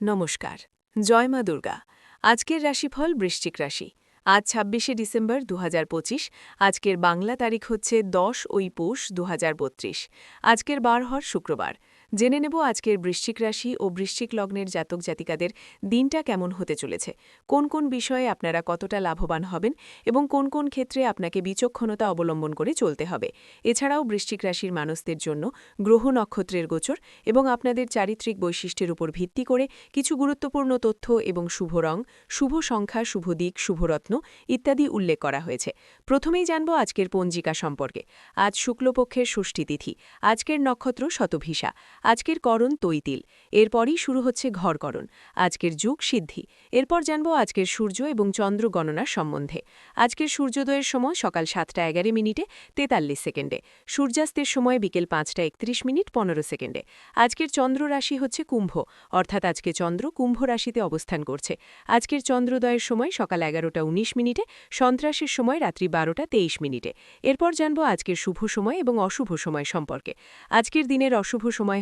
নমস্কার, জয় মা দুর্গা। আজকের রাশিফল বৃশ্চিক রাশি। আজ ছাব্বিশে ডিসেম্বর দুহাজার পঁচিশ, আজকের বাংলা তারিখ হচ্ছে দশ ওই পৌষ দুহাজার বত্রিশ। আজকের বার হর শুক্রবার। জেনে নেব আজকের বৃশ্চিক রাশি ও বৃশ্চিক লগ্নের জাতক জাতিকাদের দিনটা কেমন হতে চলেছে। কোন কোন বিষয়ে আপনারা কতটা লাভবান হবেন এবং কোন কোন ক্ষেত্রে আপনাকে বিচক্ষণতা অবলম্বন করে চলতে হবে। এছাড়াও বৃশ্চিক রাশির মানুষদের জন্য গ্রহ নক্ষত্রের গোচর এবং আপনাদের চারিত্রিক বৈশিষ্ট্যের উপর ভিত্তি করে কিছু গুরুত্বপূর্ণ তথ্য এবং শুভ রং, শুভ সংখ্যা, শুভ দিক শুভরত্ন ইত্যাদি উল্লেখ করা হয়েছে। প্রথমেই জানব আজকের পঞ্জিকা সম্পর্কে। আজ শুক্লপক্ষের ষষ্ঠী তিথি। আজকের নক্ষত্র শতভিসা। আজকের করণ তৈতিল, এরপরই শুরু হচ্ছে ঘরকরণ আজকের যুগ সিদ্ধি, এরপর জানব আজকের সূর্য এবং চন্দ্র গণনার সম্বন্ধে। আজকের সূর্যোদয়ের সময় সকাল সাতটা এগারো মিনিটে তেতাল্লিশ সেকেন্ডে, সূর্যাস্তের সময় বিকেল পাঁচটা একত্রিশ মিনিট পনেরো সেকেন্ডে। আজকের চন্দ্র রাশি হচ্ছে কুম্ভ, অর্থাৎ আজকে চন্দ্র কুম্ভ রাশিতে অবস্থান করছে। আজকের চন্দ্রোদয়ের সময় সকাল এগারোটা উনিশ মিনিটে, সন্ত্রাসের সময় রাত্রি বারোটা তেইশ মিনিটে। এরপর জানব আজকের শুভ সময় এবং অশুভ সময় সম্পর্কে। আজকের দিনের অশুভ সময়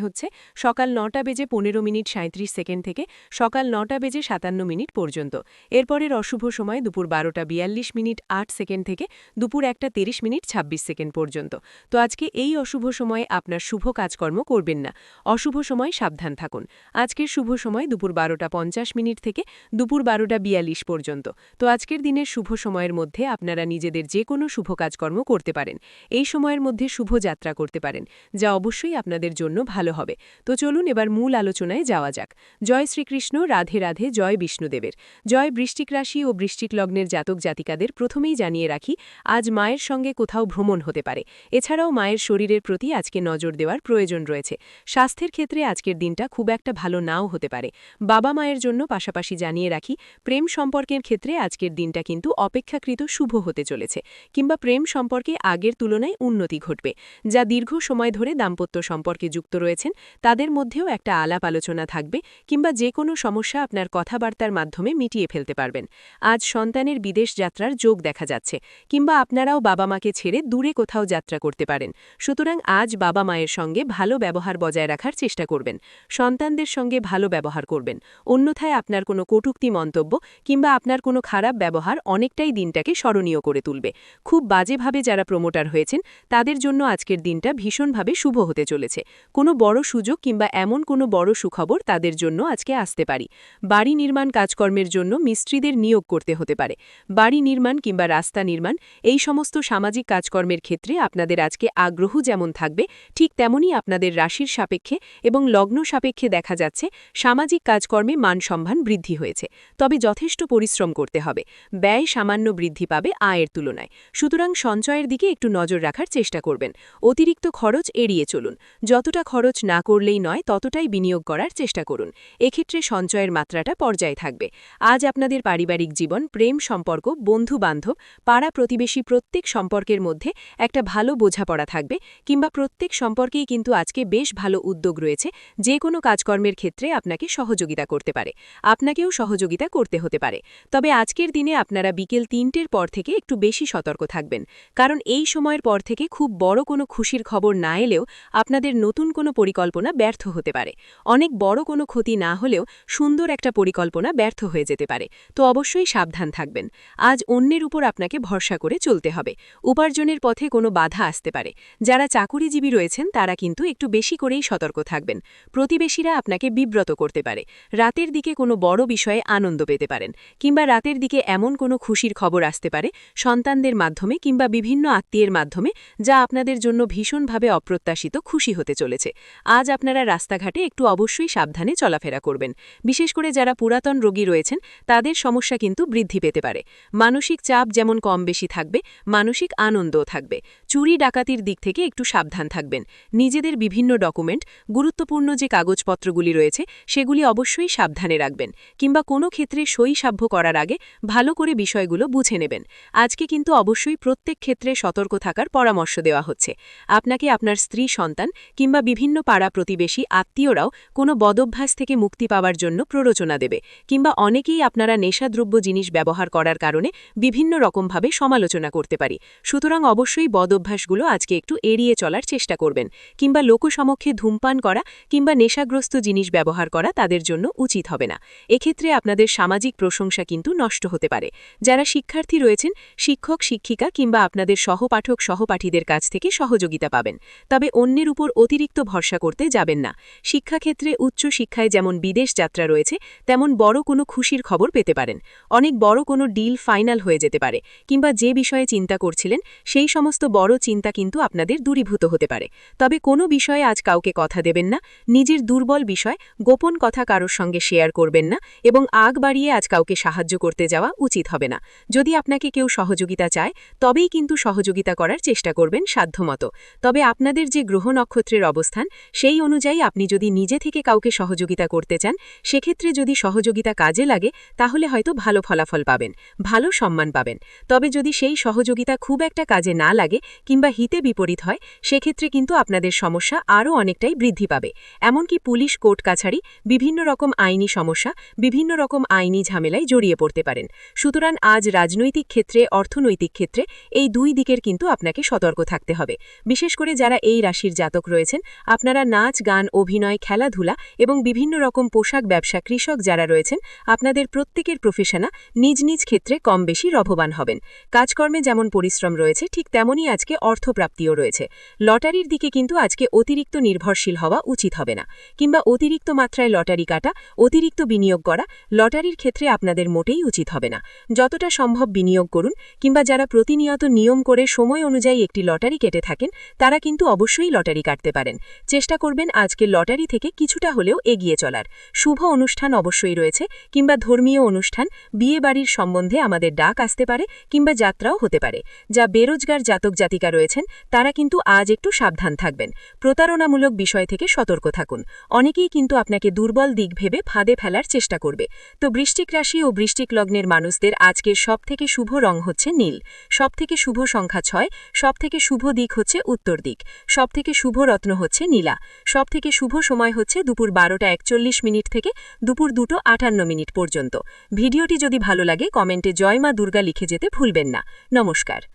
সকাল নটা বেজে পনেরো মিনিট সাঁত্রিশ সেকেন্ড থেকে সকাল নটা বেজে সাতান্ন মিনিট পর্যন্ত। এরপরের অশুভ সময় দুপুর বারোটা বিয়াল্লিশ মিনিট আট সেকেন্ড থেকে দুপুর একটা তিরিশ মিনিট ২৬ সেকেন্ড পর্যন্ত। তো আজকে এই অশুভ সময়ে আপনার শুভ কাজকর্ম করবেন না। অশুভ সময় সাবধান থাকুন। আজকের শুভ সময় দুপুর বারোটা পঞ্চাশ মিনিট থেকে দুপুর বারোটা বিয়াল্লিশ পর্যন্ত। তো আজকের দিনের শুভ সময়ের মধ্যে আপনারা নিজেদের যে কোনো শুভ কাজকর্ম করতে পারেন। এই সময়ের মধ্যে শুভ যাত্রা করতে পারেন, যা অবশ্যই আপনাদের জন্য ভালো হবে। তো চলুন এবার মূল আলোচনায় যাওয়া যাক। জয় শ্রীকৃষ্ণ, রাধে রাধে, জয় বিষ্ণুদেবের। জয় বৃষ্টিক রাশি ও বৃষ্টিক লগ্নের জাতক জাতিকাদের প্রথমেই জানিয়ে রাখি, আজ মায়ের সঙ্গে কোথাও ভ্রমণ হতে পারে। এছাড়াও মায়ের শরীরের প্রতি আজকে নজর দেওয়ার প্রয়োজন রয়েছে। স্বাস্থ্যের ক্ষেত্রে আজকের দিনটা খুব একটা ভালো নাও হতে পারে। বাবা মায়ের জন্য পাশাপাশি জানিয়ে রাখি, প্রেম সম্পর্কের ক্ষেত্রে আজকের দিনটা কিন্তু অপেক্ষাকৃত শুভ হতে চলেছে কিংবা প্রেম সম্পর্কে আগের তুলনায় উন্নতি ঘটবে, যা দীর্ঘ সময় ধরে দাম্পত্য সম্পর্কে যুক্ত রয়েছেন তাদের মধ্যেও একটা আলাপ আলোচনা থাকবে কিংবা যে কোনো সমস্যা আপনার কথাবার্তার মাধ্যমে মিটিয়ে ফেলতে পারবেন। আজ সন্তানের বিদেশ যাত্রার যোগ দেখা যাচ্ছে কিংবা আপনারাও বাবা মাকে ছেড়ে দূরে কোথাও যাত্রা করতে পারেন। সুতরাং আজ বাবা মায়ের সঙ্গে ভালো ব্যবহার বজায় রাখার চেষ্টা করবেন। সন্তানদের সঙ্গে ভালো ব্যবহার করবেন। অন্যথায় আপনার কোনো কটুক্তি মন্তব্য কিংবা আপনার কোনো খারাপ ব্যবহার অনেকটাই দিনটাকে স্মরণীয় করে তুলবে। খুব বাজেভাবে যারা প্রমোটার হয়েছেন, তাদের জন্য আজকের দিনটা ভীষণভাবে শুভ হতে চলেছে। কোনো বড় সুযোগ কিংবা এমন কোনো বড় সুখবর তাদের জন্য আজকে আসতে পারি। বাড়ি নির্মাণ কাজকর্মের জন্য মিস্ত্রিদের নিয়োগ করতে হতে পারে। বাড়ি নির্মাণ কিংবা রাস্তা নির্মাণ, এই সমস্ত সামাজিক কাজকর্মের ক্ষেত্রে আপনাদের আজকে আগ্রহ যেমন থাকবে, ঠিক তেমনই আপনাদের রাশির সাপেক্ষে এবং লগ্ন সাপেক্ষে দেখা যাচ্ছে, সামাজিক কাজকর্মে মান সম্মান বৃদ্ধি হয়েছে। তবে যথেষ্ট পরিশ্রম করতে হবে। ব্যয় সামান্য বৃদ্ধি পাবে আয়ের তুলনায়। সুতরাং সঞ্চয়ের দিকে একটু নজর রাখার চেষ্টা করবেন। অতিরিক্ত খরচ এড়িয়ে চলুন। যতটা খরচ না করলেই নয়, ততটাই বিনিয়োগ করার চেষ্টা করুন। এক্ষেত্রে সঞ্চয়ের মাত্রাটা পর্যায়ে থাকবে। আজ আপনাদের পারিবারিক জীবন, প্রেম সম্পর্ক বন্ধু বান্ধব পাড়া প্রতিবেশী প্রত্যেক সম্পর্কের মধ্যে একটা ভালো বোঝাপড়া থাকবে কিংবা প্রত্যেক সম্পর্কেই কিন্তু আজকে বেশ ভালো উদ্যোগ রয়েছে, যে কোনো কাজকর্মের ক্ষেত্রে আপনাকে সহযোগিতা করতে পারে। আপনাকেও সহযোগিতা করতে হতে পারে। তবে আজকের দিনে আপনারা বিকেল তিনটের পর থেকে একটু বেশি সতর্ক থাকবেন। কারণ এই সময়ের পর থেকে খুব বড় কোনো খুশির খবর না এলেও আপনাদের নতুন কোনো পরিকল্পনা ব্যর্থ হতে পারে। অনেক বড় কোনো ক্ষতি না হলেও সুন্দর একটা পরিকল্পনা ব্যর্থ হয়ে যেতে পারে। তো অবশ্যই সাবধান থাকবেন। আজ অন্যের উপর আপনাকে ভরসা করে চলতে হবে। উপার্জনের পথে কোনো বাধা আসতে পারে। যারা চাকুরিজীবী রয়েছেন, তারা কিন্তু একটু বেশি করেই সতর্ক থাকবেন। প্রতিবেশীরা আপনাকে বিব্রত করতে পারে। রাতের দিকে কোনো বড় বিষয়ে আনন্দ পেতে পারেন। কিংবা রাতের দিকে এমন কোনো খুশির খবর আসতে পারে সন্তানদের মাধ্যমে কিংবা বিভিন্ন আত্মীয়ের মাধ্যমে, যা আপনাদের জন্য ভীষণভাবে অপ্রত্যাশিত খুশি হতে চলেছে। আজ আপনারা রাস্তাঘাটে একটু অবশ্যই সাবধানে চলাফেরা করবেন। বিশেষ করে যারা পুরাতন রোগী রয়েছেন, তাদের সমস্যা কিন্তু বৃদ্ধি পেতে পারে। মানসিক চাপ যেমন কম বেশি থাকবে, মানসিক আনন্দও থাকবে। চুরি, ডাকাতির দিক থেকে একটু সাবধান থাকবেন। নিজেদের বিভিন্ন ডকুমেন্ট, গুরুত্বপূর্ণ যে কাগজপত্রগুলি রয়েছে, সেগুলি অবশ্যই সাবধানে রাখবেন। কিংবা কোনো ক্ষেত্রে সই সাভ্য করার আগে ভালো করে বিষয়গুলো বুঝে নেবেন। আজকে কিন্তু অবশ্যই প্রত্যেক ক্ষেত্রে সতর্ক থাকার পরামর্শ দেওয়া হচ্ছে। আপনাকে আপনার স্ত্রী, সন্তান কিংবা বিভিন্ন পাড়া প্রতিবেশী আত্মীয়রাও কোনো বদভ্যাস থেকে মুক্তি পাওয়ার জন্য প্ররোচনা দেবে, কিংবা অনেকেই আপনারা নেশাদ্রব্য জিনিস ব্যবহার করার কারণে বিভিন্ন রকমভাবে সমালোচনা করতে পারি। সুতরাং অবশ্যই বদভ্যাসগুলো আজকে একটু এড়িয়ে চলার চেষ্টা করবেন, কিংবা লোকসমক্ষে ধূমপান করা, কিংবা নেশাগ্রস্ত জিনিস ব্যবহার করা তাদের জন্য উচিত হবে না। এক্ষেত্রে আপনাদের সামাজিক প্রশংসা কিন্তু নষ্ট হতে পারে। যারা শিক্ষার্থী রয়েছেন, শিক্ষক, শিক্ষিকা, কিংবা আপনাদের সহপাঠক, সহপাঠীদের কাছ থেকে সহযোগিতা পাবেন। তবে অন্যের উপর অতিরিক্ত ভরসা করতে যাবেন না। শিক্ষাক্ষেত্রে উচ্চ শিক্ষায় যেমন বিদেশ যাত্রা রয়েছে, তেমন বড় কোনো খুশির খবর পেতে পারেন। অনেক বড় কোনো ডিল ফাইনাল হয়ে যেতে পারে, কিংবা যে বিষয়ে চিন্তা করছিলেন, সেই সমস্ত বড় চিন্তা কিন্তু আপনাদের দূরীভূত হতে পারে। তবে কোনো বিষয়ে আজ কাউকে কথা দেবেন না, নিজের দুর্বল বিষয়, গোপন কথা কারোর সঙ্গে শেয়ার করবেন না, এবং আগ বাড়িয়ে আজ কাউকে সাহায্য করতে যাওয়া উচিত হবে না। যদি আপনাকে কেউ সহযোগিতা চায়, তবেই কিন্তু সহযোগিতা করার চেষ্টা করবেন সাধ্যমতো। তবে আপনাদের যে গ্রহ নক্ষত্রের অবস্থান সেই অনুযায়ী আপনি যদি নিজে থেকে কাউকে সহযোগিতা করতে চান, সেক্ষেত্রে যদি সহযোগিতা কাজে লাগে, তাহলে হয়তো ভালো ফলাফল পাবেন, ভালো সম্মান পাবেন। তবে যদি সেই সহযোগিতা খুব একটা কাজে না লাগে কিংবা হিতে বিপরীত হয়, সেক্ষেত্রে কিন্তু আপনাদের সমস্যা আরও অনেকটাই বৃদ্ধি পাবে। এমনকি পুলিশ, কোর্ট কাছারি বিভিন্ন রকম আইনি সমস্যা, বিভিন্ন রকম আইনি ঝামেলায় জড়িয়ে পড়তে পারেন। সুতরাং আজ রাজনৈতিক ক্ষেত্রে, অর্থনৈতিক ক্ষেত্রে এই দুই দিকের কিন্তু আপনাকে সতর্ক থাকতে হবে। বিশেষ করে যারা এই রাশির জাতক রয়েছেন, আপনারা নাচ, গান, অভিনয়, খেলাধুলা এবং বিভিন্ন রকম পোশাক ব্যবসা কৃষক যারা রয়েছেন, আপনাদের প্রত্যেকের প্রফেশনা নিজ নিজ ক্ষেত্রে কম বেশি রভবান হবেন। কাজকর্মে যেমন পরিশ্রম রয়েছে, ঠিক তেমনই আজকে অর্থপ্রাপ্তিও রয়েছে। লটারির দিকে কিন্তু আজকে অতিরিক্ত নির্ভরশীল হওয়া উচিত হবে না। কিংবা অতিরিক্ত মাত্রায় লটারি কাটা, অতিরিক্ত বিনিয়োগ করা, লটারির ক্ষেত্রে আপনাদের মোটেই উচিত হবে না। যতটা সম্ভব বিনিয়োগ করুন, কিংবা যারা প্রতিনিয়ত নিয়ম করে সময় অনুযায়ী একটি লটারি কেটে থাকেন, তারা কিন্তু অবশ্যই লটারি কাটতে পারেন। চেষ্টা করবেন আজকে লটারি থেকে কিছুটা হলেও এগিয়ে চলার। শুভ অনুষ্ঠান অবশ্যই রয়েছে, কিংবা ধর্মীয় অনুষ্ঠান বিয়ে বাড়ির সম্বন্ধে আমাদের ডাক আসতে পারে, কিংবা যাত্রাও হতে পারে। যা বেরোজগার জাতক জাতিকা রয়েছেন, তারা কিন্তু আজ একটু সাবধান থাকবেন। প্রতারণামূলক বিষয় থেকে সতর্ক থাকুন। অনেকেই কিন্তু আপনাকে দুর্বল দিক ভেবে ফাঁদে ফেলার চেষ্টা করবে। তো বৃষ্টিক রাশি ও বৃষ্টিক লগ্নের মানুষদের আজকের সবথেকে শুভ রং হচ্ছে নীল। সবথেকে শুভ সংখ্যা ছয়, সবথেকে শুভ দিক হচ্ছে উত্তর দিক। সবথেকে শুভ রত্ন হচ্ছে নীলা। সবথেকে শুভ সময় হচ্ছে দুপুর বারোটা একচল্লিশ মিনিট থেকে দুপুর দুটো আটান্ন মিনিট পর্যন্ত। ভিডিওটি যদি ভালো লাগে, কমেন্টে জয় মা দুর্গা লিখে যেতে ভুলবেন না। নমস্কার।